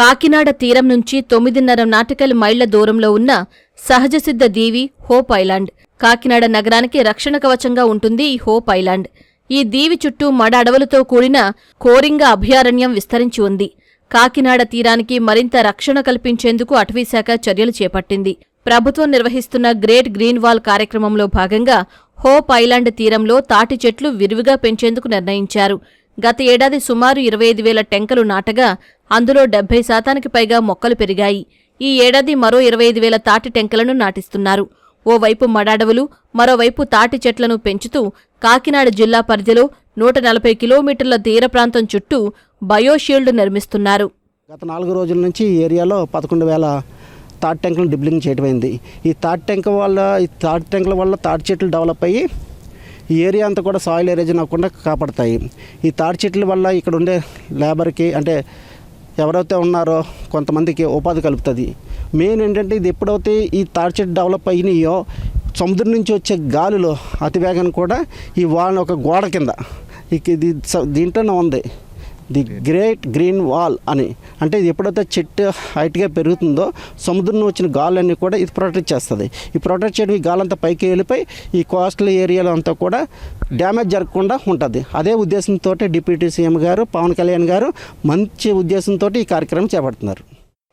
కాకినాడ తీరం నుంచి తొమ్మిదిన్నర నాటికల్ మైళ్ళ దూరంలో ఉన్న సహజసిద్ధ దీవి హోప్ ఐలాండ్. కాకినాడ నగరానికి రక్షణ కవచంగా ఉంటుంది ఈ హోప్ ఐలాండ్. ఈ దీవి చుట్టూ మడ అడవులతో కూడిన కోరింగ అభయారణ్యం విస్తరించి ఉంది. కాకినాడ తీరానికి మరింత రక్షణ కల్పించేందుకు అటవీశాఖ చర్యలు చేపట్టింది. ప్రభుత్వం నిర్వహిస్తున్న గ్రేట్ గ్రీన్ వాల్ కార్యక్రమంలో భాగంగా హోప్ ఐలాండ్ తీరంలో తాటి చెట్లు విరివిగా పెంచేందుకు నిర్ణయించారు. గత ఏడాది సుమారు ఇరవై ఐదు వేల టెంకలు నాటగా అందులో డెబ్బై శాతానికి పైగా మొక్కలు పెరిగాయి. ఈ ఏడాది మరో ఇరవై ఐదు వేల తాటి టెంకలను నాటిస్తున్నారు. ఓవైపు మడాడవులు మరోవైపు తాటి చెట్లను పెంచుతూ కాకినాడ జిల్లా పరిధిలో నూట నలభై కిలోమీటర్ల తీర ప్రాంతం చుట్టూ బయోషీల్డ్ నిర్మిస్తున్నారు. గత నాలుగు రోజుల నుంచి ఈ ఏరియాలో పదకొండు వేల తాటి ట్యాంకులను డిబ్లింగ్ చేయటమైంది. ఈ తాటి ట్యాంక్ వల్ల ఈ తాటి ట్యాంకుల వల్ల తాటి చెట్లు డెవలప్ అయ్యి ఈ ఏరియా అంతా కూడా సాయిల్ ఎరేజన్ అవ్వకుండా కాపాడతాయి. ఈ తాడి చెట్ల వల్ల ఇక్కడ ఉండే లేబర్కి అంటే ఎవరైతే ఉన్నారో కొంతమందికి ఉపాధి కలుపుతుంది మెయిన్ ఏంటంటే ఇది ఎప్పుడైతే ఈ తాడి చెట్టు డెవలప్ అయినాయో సముద్రం నుంచి వచ్చే గాలిలో అతివేగం కూడా ఈ వాళ్ళ ఒక గోడ కింద ఇక ఇది దీంట్లోనే ఉంది. ది గ్రేట్ గ్రీన్ వాల్ అని. అంటే ఇది ఎప్పుడైతే చెట్టు హైట్గా పెరుగుతుందో సముద్రం వచ్చిన గాలన్నీ కూడా ఇది ప్రొటెక్ట్ చేస్తుంది. ఈ ప్రొటెక్ట్ చేయడం ఈ గాలంతా పైకి వెళ్ళిపోయి ఈ కోస్టల్ ఏరియాలో అంతా కూడా డ్యామేజ్ జరగకుండా ఉంటుంది. అదే ఉద్దేశంతో డిప్యూటీ సీఎం గారు పవన్ కళ్యాణ్ గారు మంచి ఉద్దేశంతో ఈ కార్యక్రమం చేపడుతున్నారు.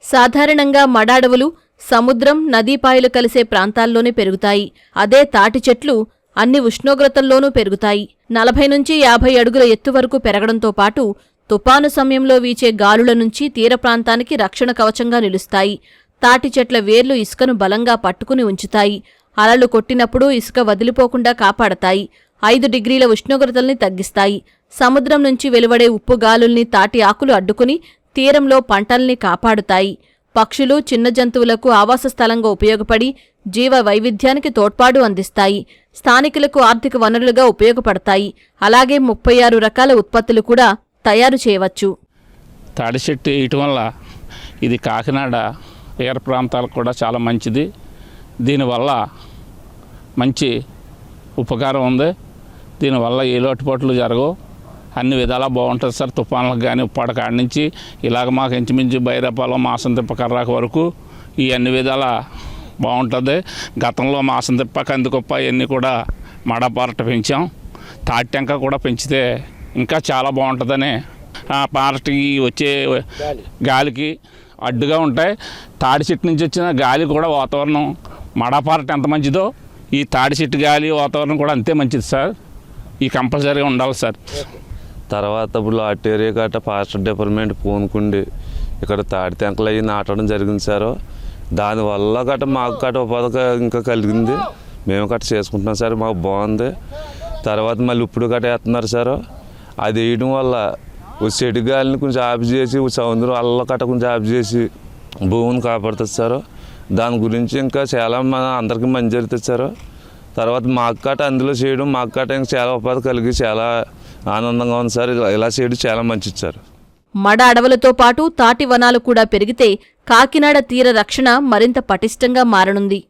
సాధారణంగా మడాడవులు సముద్రం నదీపాయలు కలిసే ప్రాంతాల్లోనే పెరుగుతాయి. అదే తాటి చెట్లు అన్ని ఉష్ణోగ్రతల్లోనూ పెరుగుతాయి. నలభై నుంచి యాభై అడుగుల ఎత్తు వరకు పెరగడంతో పాటు తుపాను సమయంలో వీచే గాలుల నుంచి తీర ప్రాంతానికి రక్షణ కవచంగా నిలుస్తాయి. తాటి చెట్ల వేర్లు ఇసుకను బలంగా పట్టుకుని ఉంచుతాయి. అలలు కొట్టినప్పుడు ఇసుక వదిలిపోకుండా కాపాడతాయి. ఐదు డిగ్రీల ఉష్ణోగ్రతల్ని తగ్గిస్తాయి. సముద్రం నుంచి వెలువడే ఉప్పు గాలుల్ని తాటి ఆకులు అడ్డుకుని తీరంలో పంటల్ని కాపాడుతాయి. పక్షులు చిన్న జంతువులకు ఆవాస స్థలంగా ఉపయోగపడి జీవ వైవిధ్యానికి తోడ్పాటు అందిస్తాయి. స్థానికులకు ఆర్థిక వనరులుగా ఉపయోగపడతాయి. అలాగే ముప్పై ఆరు రకాల ఉత్పత్తులు కూడా తయారు చేయవచ్చు. తాడి చెట్టు వేయటం వల్ల ఇది కాకినాడ తీర ప్రాంతాలకు కూడా చాలా మంచిది. దీనివల్ల మంచి ఉపకారం ఉంది. దీనివల్ల ఏ లోటుపాట్లు జరగవు. అన్ని విధాలా బాగుంటుంది సార్. తుఫాన్లకు కానీ ఉప్పాడ కాడి నుంచి ఇలాగ మాకు ఇంచుమించు బైరపాలెం మాసం తిప్పకర్రాక వరకు ఈ అన్ని విధాల బాగుంటుంది. గతంలో మాసం తిప్ప కందికొప్ప ఇవన్నీ కూడా మడపారట పెంచాం. తాటి టెంక కూడా పెంచితే ఇంకా చాలా బాగుంటుందని ఆ పారటికి వచ్చే గాలికి అడ్డుగా ఉంటాయి. తాడి చెట్టు నుంచి వచ్చిన గాలి కూడా వాతావరణం మడపారట ఎంత మంచిదో ఈ తాడి చెట్టు గాలి వాతావరణం కూడా అంతే మంచిది సార్. ఈ కంపల్సరీగా ఉండాలి సార్. తర్వాత ఇప్పుడు అటేరియా గట్ట ఫారెస్ట్ డిపార్ట్మెంట్ పూనుకుండి ఇక్కడ తాడి తెంకలు అవి నాటడం జరిగింది సార్. దానివల్ల గట్ట మాకు గట్ట ఉపాధి ఇంకా కలిగింది. మేము గట్ట చేసుకుంటున్నాం సార్ మాకు బాగుంది. తర్వాత మళ్ళీ ఇప్పుడు గట్ట వేస్తున్నారు సార్. అది వేయడం వల్ల ఓ చెడు గాలిని కొంచెం ఆఫ్ చేసి సముద్రం అల్ల కట్ట కొంచెం ఆఫ్ చేసి భూమిని కాపాడుతుంది సార్. దాని గురించి ఇంకా చాలా మన అందరికీ మంచి జరుగుతుంది సార్. తర్వాత మాకు కట్ట అందులో చేయడం మాకు కట్ట ఇంకా చాలా ఉపాధి కలిగి చాలా ఆనందంగా ఉంది సార్. ఇలా- ఇలా చేయడం చాలా మంచిది సార్. మడ అడవులతో పాటు తాటి వనాలు కూడా పెరిగితే కాకినాడ తీర రక్షణ మరింత పటిష్టంగా మారనుంది.